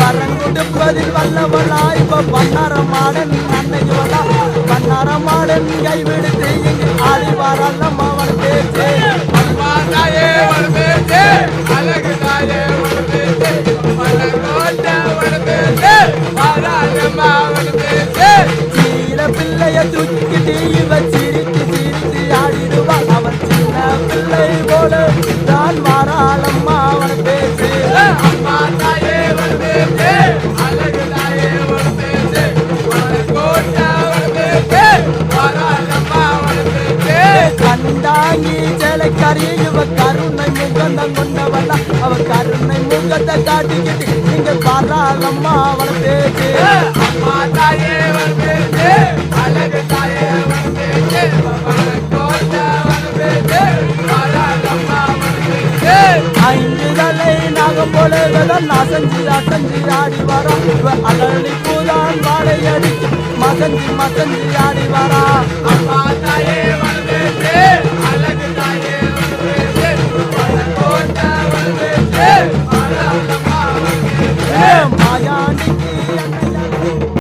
வரங்குடுப்பதில் வல்லவளா இப்ப பன்னாரமாடன் அன்னைவளா பன்னாரமாடன் கைவிடுத்து இங்கு ஆடி வரல்லம்மா அவன் பேச்சு சீர பிள்ளைய தூக்கி இவ சிரித்து சிரித்து ஆடிடுவான் அவன் சின்ன பிள்ளை போல. தான் மாறாளம்மா அவன் பேச்சு. கண்டாங்கி சேலைக்காரி இவ கருணை முகந்தம் கொண்டவளா. அவ கருணை முகத்தை காட்டிக்கிட்டு இங்க பாராளம்மா அவன் பேச்சு. அம்மா தலை நாகம் போல வெள்ளம் அசஞ்சு அசஞ்சு ஆடி வரா. இவ அலறி பூதான் வாழை அடிச்சு மசஞ்சு ஆடி வரா. அம்மா தாயே